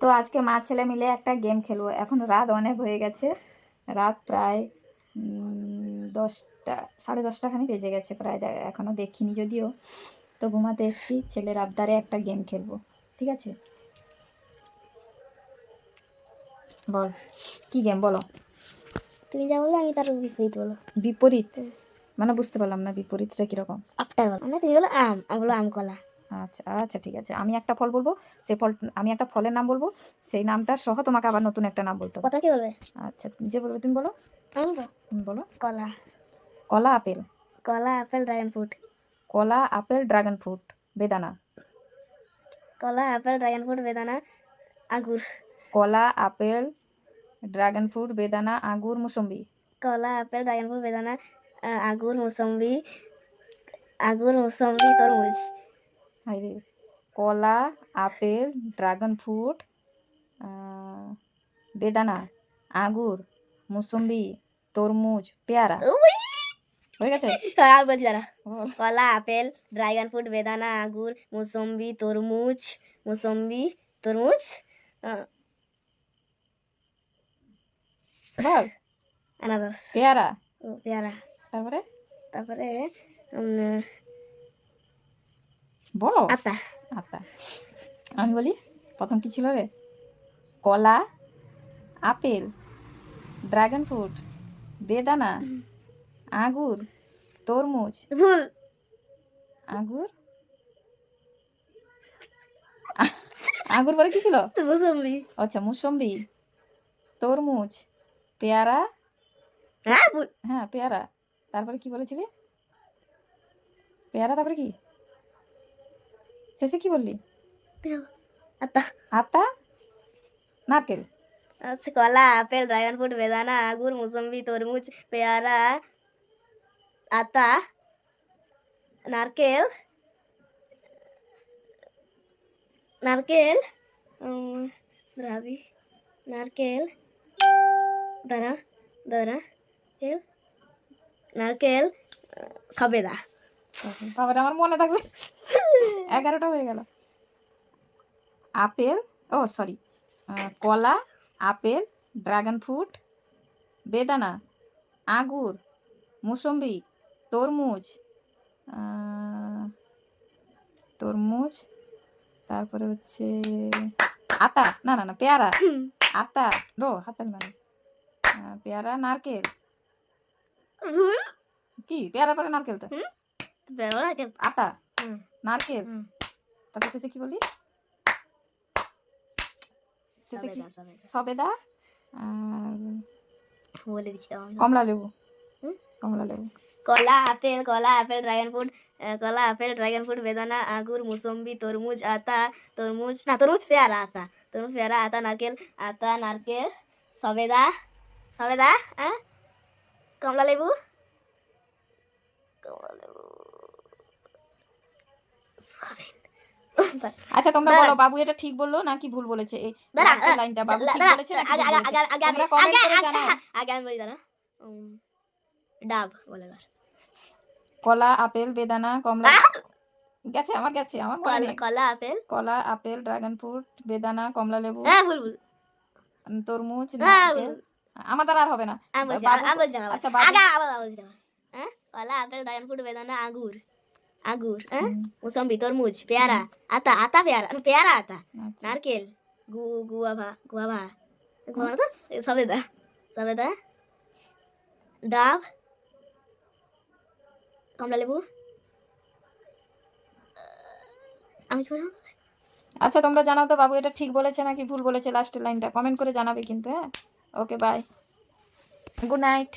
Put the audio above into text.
তো আজকে মা ছেলে মিলে একটা গেম খেলব। এখন রাত অনেক হয়ে গেছে। রাত প্রায় দশটা সাড়ে দশটা খানি বেজে গেছে প্রায়। দে- এখনও দেখিনি যদিও। তো ঘুমাতে এসেছি ছেলের আবদারে একটা গেম খেলব। ঠিক আছে? বল কি গেম বলো? তুমি যা বলো আমি তার বিপরীত বলো। বিপরীত? মানে বুঝতে পারলাম না বিপরীতটা কীরকম। আফটার বলো। মানে তুমি বলো আম আমি বলো আম কলা আচ্ছা আচ্ছা ঠিক আছে। আমি একটা ফল বলব সেই ফল আমি একটা ফলের নাম বলব সেই নামটা সহ তোমাকে আবার নতুন একটা নাম বলতে কথা কি বলবে? আচ্ছা যে বলবে তুমি বলো। আমি তো বলো। কলা। কলা আপেল। কলা আপেল ড্রাগন ফ্রুট কলা আপেল ড্রাগন ফ্রুট বেদানা। কলা আপেল ড্রাগন ফ্রুট বেদানা আঙ্গুর কলা আপেল ড্রাগন ফ্রুট বেদানা আঙ্গুর মুসম্বি। কলা আপেল ড্রাগন ফ্রুট বেদানা আঙ্গুর মুসম্বি আঙ্গুর মুসম্বি তরমুজ। কলা আপেল ড্রাগন ফ্রুট আহ, বেদানা আঙ্গুর মুসম্বি তরমুজ পেয়ারা। হয়ে গেছে? হ্যাঁ আমি বলছি দাঁড়া। বল। কলা আপেল ড্রাগন ফ্রুট বেদানা আঙ্গুর মুসম্বি তরমুজ মুসম্বি তরমুজ আহ, বল। আনারস। পেয়ারা। ও পেয়ারা। তারপরে? তারপরে উম, বলো। আতা। আচ্ছা আমি বলি প্রথম কি ছিল রে? কলা আপেল ড্রাগন ফ্রুট বেদানা আঙ্গুর তরমুজ। ভুল। আঙ্গুর? আ- আঙ্গুর পরে কি ছিল? মুসম্বি। আচ্ছা মুসম্বি। তরমুজ পেয়ারা। হ্যাঁ হ্যাঁ পেয়ারা। তারপরে কি বলেছিলি? পেয়ারা তারপরে কি? শেষে কি বললি? আতা। আতা? নারকেল আচ্ছা কলা আপেল ড্রাগন ফ্রুট বেদানা আঙ্গুর মুসম্বি তরমুজ পেয়ারা আতা নারকেল নারকেল দ্রাবি নারকেল দাঁড়া দাঁড়া কেল নারকেল সবেদা। বাবারে আমার মনে থাকবে। এগারোটা হয়ে গেল। আপেল ও সরি কলা আপেল ড্রাগন ফ্রুট বেদানা আঙ্গুর মুসম্বি তরমুজ তরমুজ তারপরে হচ্ছে আতা না না না পেয়ারা আতা রো হাতের মানে পেয়ারা নারকেল। কি? পেয়ারা পরে নারকেল তো? আতা। নারকেল তারপর শেষে কি বলি? শেষে কি? সবেদা বলে দিচ্ছিলাম কমলা লেবু। কমলা লেবু। কলা আপেল কলা আপেল ড্রাগন ফ্রুট কলা আপেল ড্রাগন ফ্রুট বেদানা আঙ্গুর মুসম্বি তরমুজ আতা তরমুজ না তরমুজ পেয়ারা আতা। তরমুজ পেয়ারা আতা নারকেল আতা নারকেল সবেদা সবেদা হ্যাঁ কমলা লেবু? কমলা লেবু। আচ্ছা তোমরা বলো বাবু এটা ঠিক বলল নাকি ভুল বলেছে? এই লাস্টের লাইনটা বাবু ঠিক বলেছে নাকি আগে আগে? আগে আগে আমি বলি দাঁড়া। ডাব বলে কলা আপেল বেদানা কমলা। গেছে আমার গেছে আমার মনে কলা নেই। কলা আপেল? কলা আপেল ড্রাগন ফ্রুট বেদানা কমলা লেবু। হ্যাঁ ভুল ভুল। তরমুজ হ্যাঁ, আমার দ্বারা আর হবে না। আচ্ছা। হ্যাঁ? কলা আপেল ড্রাগন ফ্রুট বেদানা আঙ্গুর। আঙ্গুর হ্যাঁ মুসম্বি তরমুজ পেয়ারা আতা আতা পেয়ারা পেয়ারা আতা। নারকেল গু গুয়াভা গুয়াভা গুয়াভা তো সবেদা সবেদা ডাব কমলা লেবু আমি কি বললাম আচ্ছা তোমরা জানাও তো বাবু এটা ঠিক বলেছে নাকি ভুল বলেছে? লাস্টের লাইনটা কমেন্ট করে জানাবে কিন্তু হ্যাঁ? Okay bye good night